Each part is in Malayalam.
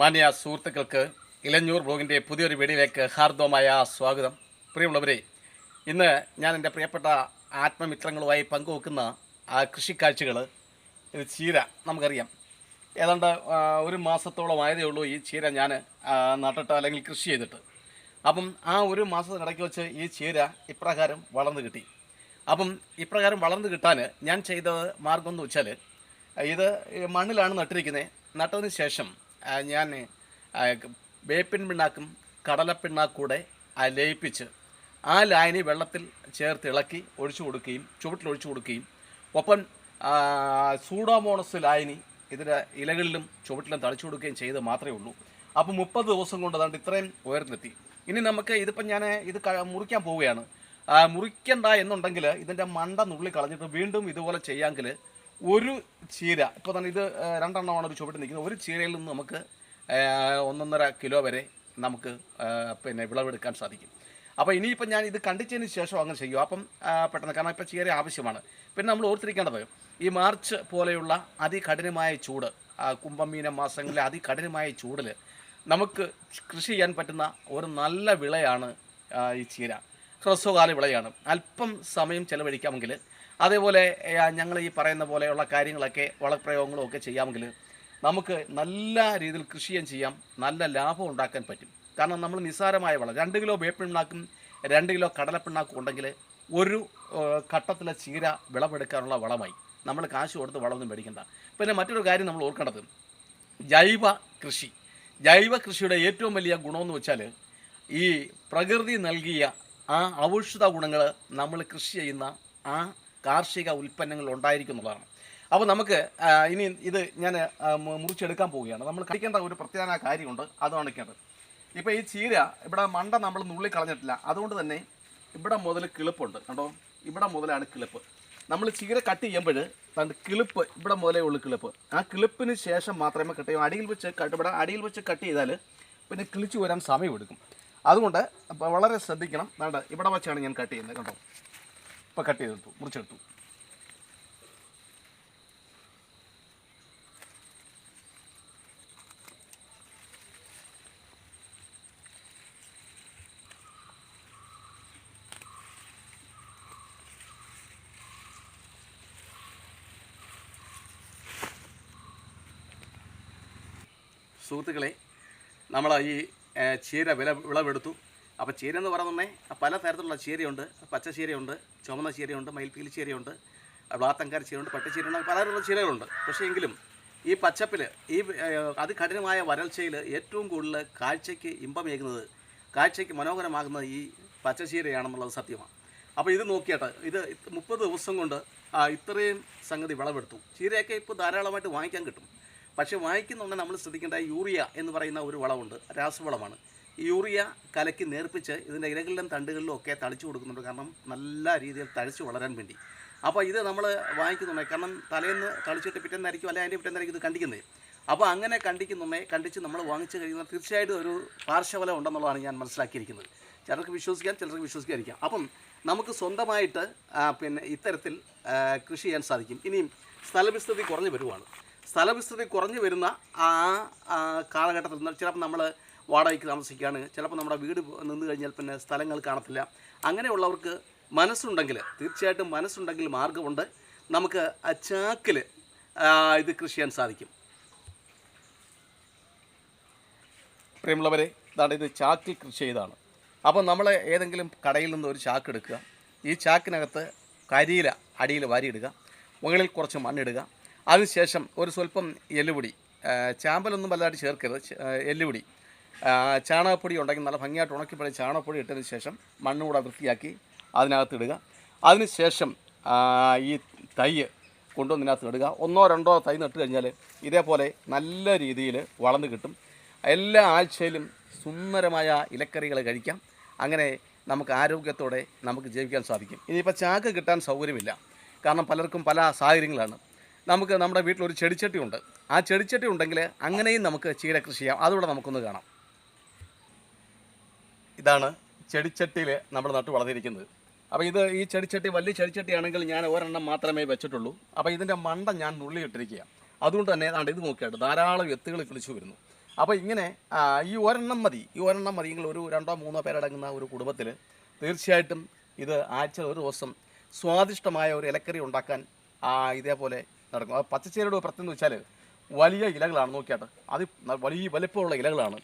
മാന്യ സുഹൃത്തുക്കൾക്ക് ഇലഞ്ഞൂർ ബ്ലോഗിന്റെ പുതിയൊരു വീഡിയോയിലേക്ക് ഹാർദവമായ സ്വാഗതം. പ്രിയമുള്ളവരെ ഇന്ന് ഞാൻ എന്റെ പ്രിയപ്പെട്ട ആത്മമിത്രങ്ങളുമായി പങ്കുവെക്കുന്ന ആ കൃഷിക്കാഴ്ചകൾ ഇത് ചീര നമുക്കറിയാം. ഏതാണ്ട് ഒരു മാസത്തോളം ആയതേ ഉള്ളൂ ഈ ചീര ഞാൻ നട്ടിട്ട് അല്ലെങ്കിൽ കൃഷി ചെയ്തിട്ട്. അപ്പം ആ ഒരു മാസത്തിനിടയ്ക്ക് വെച്ച് ഈ ചീര ഇപ്രകാരം വളർന്നു കിട്ടി. അപ്പം ഇപ്രകാരം വളർന്നു കിട്ടാൻ ഞാൻ ചെയ്തത് മാർഗം എന്ന് വെച്ചാൽ ഇത് മണ്ണിലാണ് നട്ടിരിക്കുന്നത് നട്ടതിന് ശേഷം ഞാൻ വേപ്പിൻ പിണ്ണാക്കും കടലപ്പിണ്ണാക്കൂടെ ലയിപ്പിച്ച് ആ ലായനി വെള്ളത്തിൽ ചേർത്ത് ഇളക്കി ഒഴിച്ചു കൊടുക്കുകയും ചുവട്ടിൽ ഒഴിച്ചു കൊടുക്കുകയും. ഒപ്പം സൂഡോമോണസ് ലായനി ഇതിന്റെ ഇലകളിലും ചുവട്ടിലും തളിച്ചു കൊടുക്കുകയും ചെയ്ത് മാത്രമേ ഉള്ളൂ. അപ്പോൾ മുപ്പത് ദിവസം കൊണ്ട് അതുകൊണ്ട് ഇത്രയും ഉയർന്നെത്തി. ഇനി നമുക്ക് ഇതിപ്പം ഞാൻ ഇത് മുറിക്കാൻ പോവുകയാണ്. മുറിക്കണ്ട എന്നുണ്ടെങ്കിൽ ഇതിന്റെ മണ്ട നുള്ളി കളഞ്ഞിട്ട് വീണ്ടും ഇതുപോലെ ചെയ്യാമെങ്കിൽ ഒരു ചീര ഇപ്പോൾ തന്നെ ഇത് രണ്ടെണ്ണമാണ് ഒരു ചുവട്ടിൽ നിൽക്കുന്നത്. ഒരു ചീരയിൽ നിന്ന് നമുക്ക് ഒന്നൊന്നര കിലോ വരെ നമുക്ക് പിന്നെ വിളവെടുക്കാൻ സാധിക്കും. അപ്പോൾ ഇനിയിപ്പോൾ ഞാൻ ഇത് കണ്ടിച്ചതിന് ശേഷം അങ്ങനെ ചെയ്യും. അപ്പം പെട്ടെന്ന് കാരണം ഇപ്പോൾ ചീര ആവശ്യമാണ്. പിന്നെ നമ്മൾ ഓർത്തിരിക്കേണ്ടത് ഈ മാർച്ച് പോലെയുള്ള അതികഠിനമായ ചൂട് കുംഭമീന മാസങ്ങളിലെ അതികഠിനമായ ചൂടിൽ നമുക്ക് കൃഷി ചെയ്യാൻ പറ്റുന്ന ഒരു നല്ല വിളയാണ് ഈ ചീര. ഹ്രസ്വകാല വിളയാണ്. അല്പം സമയം ചെലവഴിക്കാമെങ്കിൽ അതേപോലെ ഞങ്ങൾ ഈ പറയുന്ന പോലെയുള്ള കാര്യങ്ങളൊക്കെ വളപ്രയോഗങ്ങളും ഒക്കെ ചെയ്യാമെങ്കിൽ നമുക്ക് നല്ല രീതിയിൽ കൃഷിയും ചെയ്യാം നല്ല ലാഭം ഉണ്ടാക്കാൻ പറ്റും. കാരണം നമ്മൾ നിസ്സാരമായ വളം രണ്ട് കിലോ വേപ്പിണ്ണാക്കും രണ്ട് കിലോ കടലപ്പിണ്ണാക്കും ഉണ്ടെങ്കിൽ ഒരു ഘട്ടത്തിലെ ചീര വിളവെടുക്കാനുള്ള വളമായി. നമ്മൾ കാശ് കൊടുത്ത് വളമൊന്നും മേടിക്കണ്ട. പിന്നെ മറ്റൊരു കാര്യം നമ്മൾ ഓർക്കേണ്ടത് ജൈവ കൃഷി. ജൈവ കൃഷിയുടെ ഏറ്റവും വലിയ ഗുണമെന്ന് വെച്ചാൽ ഈ പ്രകൃതി നൽകിയ ആ ഔഷധ ഗുണങ്ങൾ നമ്മൾ കൃഷി ചെയ്യുന്ന ആ കാർഷിക ഉൽപ്പന്നങ്ങൾ ഉണ്ടായിരിക്കുന്നതാണ്. അപ്പോൾ നമുക്ക് ഇനി ഇത് ഞാൻ മുറിച്ചെടുക്കാൻ പോവുകയാണ്. നമ്മൾ കഴിക്കേണ്ട ഒരു പ്രത്യേക കാര്യമുണ്ട്. അത് കാണിക്കേണ്ടത് ഇപ്പോൾ ഈ ചീര ഇവിടെ മണ്ട നമ്മൾ നുള്ളി കളഞ്ഞിട്ടില്ല അതുകൊണ്ട് തന്നെ ഇവിടെ മുതൽ കിളിപ്പുണ്ട്. കണ്ടോ? ഇവിടെ മുതലാണ് കിളിപ്പ്. നമ്മൾ ചീര കട്ട് ചെയ്യുമ്പോൾ തണ്ട് കിളിപ്പ് ഇവിടെ മുതലേ ഉള്ളു കിളിപ്പ്. ആ കിളിപ്പിന് ശേഷം മാത്രമേ കട്ട് ചെയ്യൂ അടിയിൽ വെച്ച് കട്ട് ഇവിടെ അടിയിൽ വെച്ച് കട്ട് ചെയ്താൽ പിന്നെ കിളിച്ചു വരാൻ സമയമെടുക്കും. അതുകൊണ്ട് വളരെ ശ്രദ്ധിക്കണം. വേണ്ട ഇവിടെ വെച്ചാണ് ഞാൻ കട്ട് ചെയ്യുന്നത്. കണ്ടോ? ഇപ്പോൾ കട്ട് ചെയ്തെടുത്തു മുറിച്ചെടുത്തു. സുഹൃത്തുക്കളെ നമ്മൾ ഈ ചീര വില വിളവെടുത്തു. അപ്പോൾ ചീര എന്ന് പറയുന്നത് പല തരത്തിലുള്ള ചീരയുണ്ട്. പച്ച ചീരയുണ്ട് ചുമന്ന ചീരയുണ്ട് മയിൽപ്പീലി ചീരയുണ്ട് ബ്ലാത്തങ്കാര ചീരയുണ്ട് പട്ടിച്ചീരയുണ്ട് പലതരത്തിലുള്ള ചീരകളുണ്ട്. പക്ഷേ എങ്കിലും ഈ പച്ചപ്പിൽ ഈ അതികഠിനമായ വരൾച്ചയിൽ ഏറ്റവും കൂടുതൽ കാഴ്ചയ്ക്ക് ഇമ്പമേകുന്നത് കാഴ്ചയ്ക്ക് മനോഹരമാകുന്നത് ഈ പച്ചച്ചീരയാണെന്നുള്ളത് സത്യമാണ്. അപ്പോൾ ഇത് നോക്കിയാട്ട് ഇത് മുപ്പത് ദിവസം കൊണ്ട് ഇത്രയും സംഗതി വിളവെടുത്തു. ചീരയൊക്കെ ഇപ്പോൾ ധാരാളമായിട്ട് വാങ്ങിക്കാൻ കിട്ടും. പക്ഷേ വാങ്ങിക്കുന്നുണ്ടെങ്കിൽ നമ്മൾ ശ്രദ്ധിക്കേണ്ട യൂറിയ എന്ന് പറയുന്ന ഒരു വളമുണ്ട് രാസവളമാണ്. യൂറിയ കലക്കി നേർപ്പിച്ച് ഇതിന്റെ ഇലകളിലും തണ്ടുകളിലും ഒക്കെ തളിച്ചു കൊടുക്കുന്നുണ്ട്. കാരണം നല്ല രീതിയിൽ തഴച്ച് വളരാൻ വേണ്ടി. അപ്പോൾ ഇത് നമ്മൾ വാങ്ങിക്കുന്നുണ്ട്. കാരണം തലേന്ന് തളിച്ചിട്ട് പിറ്റേന്നായിരിക്കും അല്ലെങ്കിൽ അതിന്റെ പിറ്റേന്നായിരിക്കും ഇത് കണ്ടിക്കുന്നത്. അപ്പോൾ അങ്ങനെ കണ്ടിക്കുന്നുണ്ടേ കണ്ടിച്ച് നമ്മൾ വാങ്ങിച്ചു കഴിയുന്ന തീർച്ചയായിട്ടും ഒരു പാർശ്വഫലം ഉണ്ടെന്നുള്ളതാണ് ഞാൻ മനസ്സിലാക്കിയിരിക്കുന്നത്. ചിലർക്ക് വിശ്വസിക്കാം ചിലർക്ക് വിശ്വസിക്കാതിരിക്കാം. അപ്പം നമുക്ക് സ്വന്തമായിട്ട് പിന്നെ ഇത്തരത്തിൽ കൃഷി ചെയ്യാൻ സാധിക്കും. ഇനിയും സ്ഥലവിസ്തൃതി കുറഞ്ഞു വരുവാണ്. സ്ഥലവിസ്തൃതി കുറഞ്ഞു വരുന്ന ആ കാലഘട്ടത്തിൽ ചിലപ്പോൾ നമ്മൾ വാടകയ്ക്ക് താമസിക്കുകയാണ്. ചിലപ്പോൾ നമ്മുടെ വീട് നിന്ന് കഴിഞ്ഞാൽ പിന്നെ സ്ഥലങ്ങൾ കാണത്തില്ല. അങ്ങനെയുള്ളവർക്ക് മനസ്സുണ്ടെങ്കിൽ തീർച്ചയായിട്ടും മനസ്സുണ്ടെങ്കിൽ മാർഗമുണ്ട് നമുക്ക് ആ ചാക്കിൽ ഇത് കൃഷി ചെയ്യാൻ സാധിക്കും. പ്രിയമുള്ളവരെ ഇതാണ് ഇത് ചാക്കിൽ കൃഷി ചെയ്താണ് അപ്പോൾ നമ്മൾ ഏതെങ്കിലും കടയിൽ നിന്ന് ഒരു ചാക്ക് എടുക്കുക. ഈ ചാക്കിനകത്ത് കരിയില അടിയിൽ വാരിയിടുക. മുകളിൽ കുറച്ച് മണ്ണിടുക. അതിനുശേഷം ഒരു സ്വല്പം എല്ലുപൊടി ചാമ്പലൊന്നും വലുതായിട്ട് ചേർക്കരുത്. എല്ലുപൊടി. ചാണകപ്പൊടി ഉണ്ടെങ്കിൽ നല്ല ഭംഗിയായിട്ട് ഉണക്കിപ്പോയി ചാണകപ്പൊടി ഇട്ടതിന് ശേഷം വൃത്തിയാക്കി അതിനകത്ത് ഇടുക. അതിനുശേഷം ശേഷം ഈ തൈ കൊണ്ടുവന്നതിനകത്ത് ഇടുക. ഒന്നോ രണ്ടോ തൈ നട്ട് കഴിഞ്ഞാൽ ഇതേപോലെ നല്ല രീതിയിൽ വളർന്നു കിട്ടും. എല്ലാ ആഴ്ചയിലും സുന്ദരമായ ഇലക്കറികൾ കഴിക്കാം. അങ്ങനെ നമുക്ക് ആരോഗ്യത്തോടെ നമുക്ക് ജീവിക്കാൻ സാധിക്കും. ഇനിയിപ്പോൾ ചാക്ക് കിട്ടാൻ സൗകര്യമില്ല. കാരണം പലർക്കും പല സാഹചര്യങ്ങളാണ്. നമുക്ക് നമ്മുടെ വീട്ടിലൊരു ചെടിച്ചട്ടി ഉണ്ട് ആ ചെടിച്ചട്ടി ഉണ്ടെങ്കിൽ അങ്ങനെയും നമുക്ക് ചീര കൃഷി ചെയ്യാം. അതുകൂടെ നമുക്കൊന്ന് കാണാം. ഇതാണ് ചെടിച്ചട്ടിയിൽ നമ്മൾ നട്ട് വളർത്തിയിരിക്കുന്നത് അപ്പോൾ ഇത് ഈ ചെടിച്ചട്ടി വലിയ ചെടിച്ചട്ടിയാണെങ്കിൽ ഞാൻ ഒരെണ്ണം മാത്രമേ വെച്ചിട്ടുള്ളൂ. അപ്പോൾ ഇതിന്റെ മണ്ട ഞാൻ നുള്ളിയിട്ടിരിക്കുക അതുകൊണ്ട് തന്നെ ഏതാണ്ട് ഇത് നോക്കിയിട്ട് ധാരാളം എത്തുകൾ കിളിച്ചു വരുന്നു. അപ്പോൾ ഇങ്ങനെ ഈ ഒരെണ്ണം മതി. ഈ ഒരെണ്ണം മതി. നിങ്ങൾ ഒരു രണ്ടോ മൂന്നോ പേരടങ്ങുന്ന ഒരു കുടുംബത്തിൽ തീർച്ചയായിട്ടും ഇത് ആഴ്ച ഒരു ദിവസം സ്വാദിഷ്ടമായ ഒരു ഇലക്കറി ഉണ്ടാക്കാൻ ഇതേപോലെ നടക്കും. പച്ചച്ചേരിയുടെ പ്രത്യേകം എന്ന് വെച്ചാൽ വലിയ ഇലകളാണ്. നോക്കിയാട്ട് അത് വലിയ വലിപ്പമുള്ള ഇലകളാണ്.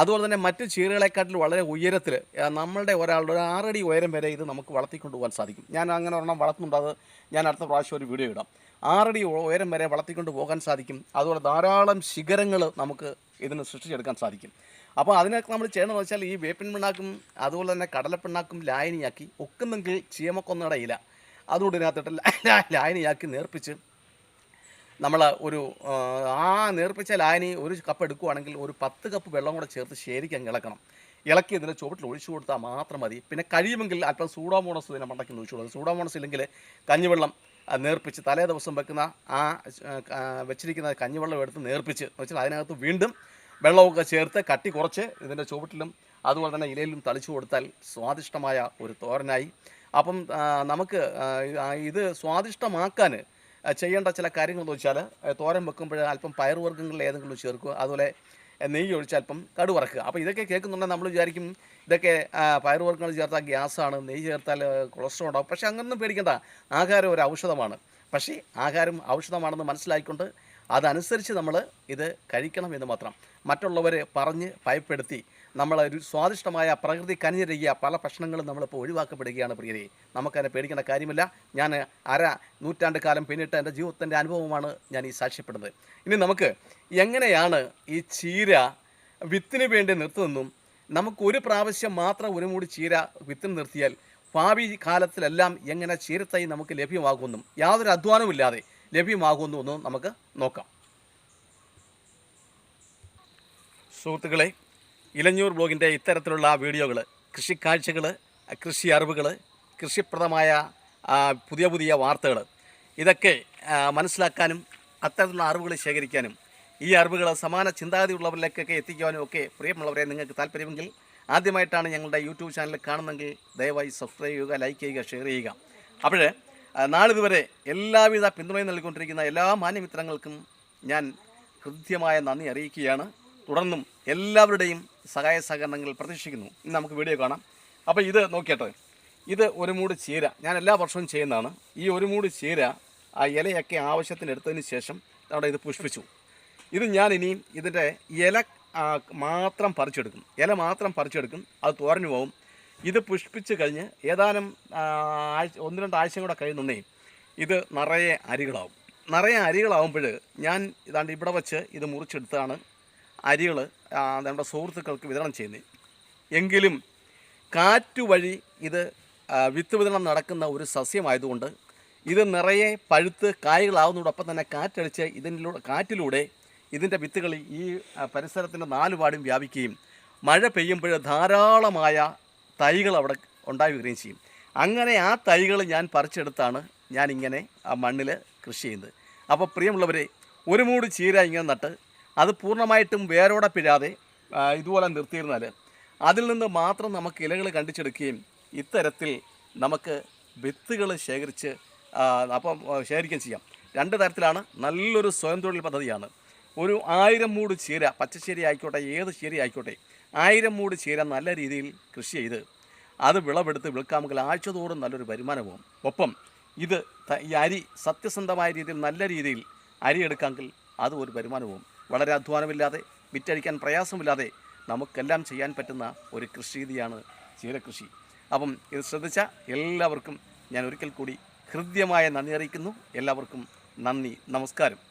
അതുപോലെ തന്നെ മറ്റ് ചീരകളെക്കാട്ടിൽ വളരെ ഉയരത്തിൽ നമ്മളുടെ ഒരാളുടെ ഒരു ആറടി ഉയരം വരെ ഇത് നമുക്ക് വളർത്തിക്കൊണ്ട് പോകാൻ സാധിക്കും. ഞാൻ അങ്ങനെ ഒരെണ്ണം വളർത്തുന്നുണ്ട്. അത് ഞാൻ അടുത്ത പ്രാവശ്യം ഒരു വീഡിയോ ഇടാം. ആറടി ഉയരം വരെ വളർത്തിക്കൊണ്ട് പോകാൻ സാധിക്കും. അതുപോലെ ധാരാളം ശിഖരങ്ങൾ നമുക്ക് ഇതിന് സൃഷ്ടിച്ചെടുക്കാൻ സാധിക്കും. അപ്പോൾ അതിനൊക്കെ നമ്മൾ ചെയ്യണമെന്ന് വെച്ചാൽ ഈ വേപ്പിൻ പിണ്ണാക്കും അതുപോലെ തന്നെ കടലപ്പിണ്ണാക്കും ലായനിയാക്കി ഒക്കുന്നെങ്കിൽ ചീമക്കൊന്നടയില്ല അതുകൊണ്ട് ഇതിനകത്തിട്ട് ലായനിയാക്കി നേർപ്പിച്ച് നമ്മൾ ഒരു ആ, നേർപ്പിച്ച ലായനി ഒരു കപ്പ് എടുക്കുവാണെങ്കിൽ ഒരു പത്ത് കപ്പ് വെള്ളം കൂടെ ചേർത്ത് ശരിക്കും ഇളക്കണം. ഇളക്കി ഇതിന്റെ ചുവട്ടിൽ ഒഴിച്ചു കൊടുത്താൽ മാത്രം മതി. പിന്നെ കഴിയുമെങ്കിൽ അല്പം സൂഡോമോണസ് ഇതിനെ മണ്ടയ്ക്ക് ഒഴിച്ചു കൊടുക്കും സൂഡോമോണസ് ഇല്ലെങ്കിൽ കഞ്ഞിവെള്ളം നേർപ്പിച്ച് തലേ ദിവസം വെക്കുന്ന ആ വെച്ചിരിക്കുന്ന കഞ്ഞിവെള്ളം എടുത്ത് നേർപ്പിച്ച് വെച്ചാൽ അതിനകത്ത് വീണ്ടും വെള്ളമൊക്കെ ചേർത്ത് കട്ടി കുറച്ച് ഇതിന്റെ ചുവട്ടിലും അതുപോലെ തന്നെ ഇലയിലും തളിച്ചു കൊടുത്താൽ സ്വാദിഷ്ടമായ ഒരു തോരനായി. അപ്പം നമുക്ക് ഇത് സ്വാദിഷ്ടമാക്കാൻ ചെയ്യേണ്ട ചില കാര്യങ്ങൾ എന്ന് വെച്ചാൽ തോരൻ വെക്കുമ്പോൾ അല്പം പയറുവർഗങ്ങളിൽ ഏതെങ്കിലും ചേർക്കുക. അതുപോലെ നെയ്യ് ഒഴിച്ച് അല്പം കടുവറക്കുക അപ്പോൾ ഇതൊക്കെ കേൾക്കുന്നുണ്ടെങ്കിൽ നമ്മൾ വിചാരിക്കും ഇതൊക്കെ പയറുവർഗങ്ങൾ ചേർത്താൽ ഗ്യാസാണ് നെയ്യ് ചേർത്താൽ കൊളസ്ട്രോൾ ഉണ്ടാവും. പക്ഷേ അങ്ങനൊന്നും പേടിക്കേണ്ട. ആഹാരം ഒരു ഔഷധമാണ്. പക്ഷേ ആഹാരം ഔഷധമാണെന്ന് മനസ്സിലാക്കിക്കൊണ്ട് അതനുസരിച്ച് നമ്മൾ ഇത് കഴിക്കണം എന്ന് മാത്രം. മറ്റുള്ളവരെ പറഞ്ഞ് ഭയപ്പെടുത്തി നമ്മളൊരു സ്വാദിഷ്ടമായ പ്രകൃതി കനിഞ്ഞിരിക്കുക പല ഭക്ഷണങ്ങളും നമ്മളിപ്പോൾ ഒഴിവാക്കപ്പെടുകയാണ് പ്രിയരെ. നമുക്കതിനെ പേടിക്കേണ്ട കാര്യമില്ല. ഞാൻ അര നൂറ്റാണ്ട് കാലം പിന്നിട്ട് എന്റെ ജീവിതത്തിന്റെ അനുഭവമാണ് ഞാൻ ഈ സാക്ഷ്യപ്പെടുന്നത്. ഇനി നമുക്ക് എങ്ങനെയാണ് ഈ ചീര വിത്തിന് വേണ്ടി നിർത്തുന്നതും നമുക്ക് ഒരു പ്രാവശ്യം മാത്രം ഒരു മൂടി ചീര വിത്തിന് നിർത്തിയാൽ ഭാവി കാലത്തിലെല്ലാം എങ്ങനെ ചീരത്തൈ നമുക്ക് ലഭ്യമാകുമെന്നും യാതൊരു അധ്വാനവുമില്ലാതെ ലഭ്യമാകുമെന്നും നമുക്ക് നോക്കാം. സുഹൃത്തുക്കളെ ഇലഞ്ഞൂർ ബ്ലോഗിന്റെ ഇത്തരത്തിലുള്ള വീഡിയോകൾ കൃഷിക്കാഴ്ചകൾ കൃഷി അറിവുകൾ കൃഷിപ്രദമായ പുതിയ പുതിയ വാർത്തകൾ ഇതൊക്കെ മനസ്സിലാക്കാനും അത്തരത്തിലുള്ള അറിവുകൾ ശേഖരിക്കാനും ഈ അറിവുകൾ സമാന ചിന്താഗതിയുള്ളവരിലേക്കൊക്കെ എത്തിക്കുവാനും ഒക്കെ പ്രിയമുള്ളവരെ നിങ്ങൾക്ക് താല്പര്യമെങ്കിൽ ആദ്യമായിട്ടാണ് ഞങ്ങളുടെ യൂട്യൂബ് ചാനൽ കാണുന്നെങ്കിൽ ദയവായി സബ്സ്ക്രൈബ് ചെയ്യുക ലൈക്ക് ചെയ്യുക ഷെയർ ചെയ്യുക. അപ്പോൾ നാളിതുവരെ എല്ലാവിധ പിന്തുണയും നൽകിക്കൊണ്ടിരിക്കുന്ന എല്ലാ മാന്യമിത്രങ്ങൾക്കും ഞാൻ ഹൃദ്യമായ നന്ദി അറിയിക്കുകയാണ്. തുടർന്നും എല്ലാവരുടെയും സഹായ സഹകരണങ്ങൾ പ്രതീക്ഷിക്കുന്നു. ഇന്ന് നമുക്ക് വീഡിയോ കാണാം. അപ്പോൾ ഇത് നോക്കിയട്ടെ. ഇത് ഒരു മൂട് ചീര. ഞാൻ എല്ലാ വർഷവും ചെയ്യുന്നതാണ്. ഈ ഒരു മൂട് ചീര ആ ഇലയൊക്കെ ആവശ്യത്തിന് എടുത്തതിന് ശേഷം അവിടെ ഇത് പുഷ്പിച്ചു. ഇത് ഞാൻ ഇനിയും ഇതിന്റെ ഇല മാത്രം പറിച്ചെടുക്കും. ഇല മാത്രം പറിച്ചെടുക്കും. അത് തോരഞ്ഞു പോകും ഇത് പുഷ്പിച്ച് കഴിഞ്ഞ് ഏതാനും ആഴ്ച ഒന്ന് രണ്ട് ആഴ്ചയും കൂടെ കഴിയുന്നുണ്ടെങ്കിൽ ഇത് നിറയെ അരികളാവും. നിറയെ അരികളാവുമ്പോൾ ഞാൻ ഇതാണ്ട് ഇവിടെ വച്ച് ഇത് മുറിച്ചെടുത്താണ് അരികൾ നമ്മുടെ സുഹൃത്തുക്കൾക്ക് വിതരണം ചെയ്യുന്നത് എങ്കിലും കാറ്റ് വഴി ഇത് വിത്ത് വിതരണം നടക്കുന്ന ഒരു സസ്യമായതുകൊണ്ട് ഇത് നിറയെ പഴുത്ത് കായകളാവുന്നതോടൊപ്പം തന്നെ കാറ്റടിച്ച് ഇതിലൂടെ കാറ്റിലൂടെ ഇതിന്റെ വിത്തുകൾ ഈ പരിസരത്തിന്റെ നാലുപാടും വ്യാപിക്കുകയും മഴ പെയ്യുമ്പോൾ ധാരാളമായ തൈകൾ അവിടെ ഉണ്ടായി വരികയും ചെയ്യും. അങ്ങനെ ആ തൈകൾ ഞാൻ പറിച്ചെടുത്താണ് ഞാനിങ്ങനെ ആ മണ്ണിൽ കൃഷി ചെയ്യുന്നത്. അപ്പോൾ പ്രിയമുള്ളവരെ ഒരു മൂട് ചീര ഇങ്ങനെ നട്ട് അത് പൂർണമായിട്ടും വേരോടെ പിഴാതെ ഇതുപോലെ നിർത്തിയിരുന്നാൽ അതിൽ നിന്ന് മാത്രം നമുക്ക് ഇലകൾ കണ്ടിച്ചെടുക്കുകയും ഇത്തരത്തിൽ നമുക്ക് വിത്തുകൾ ശേഖരിച്ച് അപ്പം ശേഖരിക്കുകയും ചെയ്യാം. രണ്ട് തരത്തിലാണ് നല്ലൊരു സ്വയം തൊഴിൽ പദ്ധതിയാണ്. ഒരു ആയിരം മൂട് ചീര പച്ചച്ചീര ആയിക്കോട്ടെ ഏത് ചീര ആയിക്കോട്ടെ ആയിരം മൂട് ചീര നല്ല രീതിയിൽ കൃഷി ചെയ്ത് അത് വിളവെടുത്ത് വിൽക്കാമെങ്കിൽ ആഴ്ചതോറും നല്ലൊരു വരുമാനവും. ഒപ്പം ഇത് ഈ അരി സത്യസന്ധമായ രീതിയിൽ നല്ല രീതിയിൽ അരി എടുക്കാമെങ്കിൽ അത് ഒരു വരുമാനവും വളരെ അധ്വാനമില്ലാതെ വിറ്റഴിക്കാൻ പ്രയാസമില്ലാതെ നമുക്കെല്ലാം ചെയ്യാൻ പറ്റുന്ന ഒരു കൃഷി രീതിയാണ് ചീരകൃഷി. അപ്പം ഇത് ശ്രദ്ധിച്ച എല്ലാവർക്കും ഞാൻ ഒരിക്കൽ കൂടി ഹൃദ്യമായ നന്ദി അറിയിക്കുന്നു. എല്ലാവർക്കും നന്ദി. നമസ്കാരം.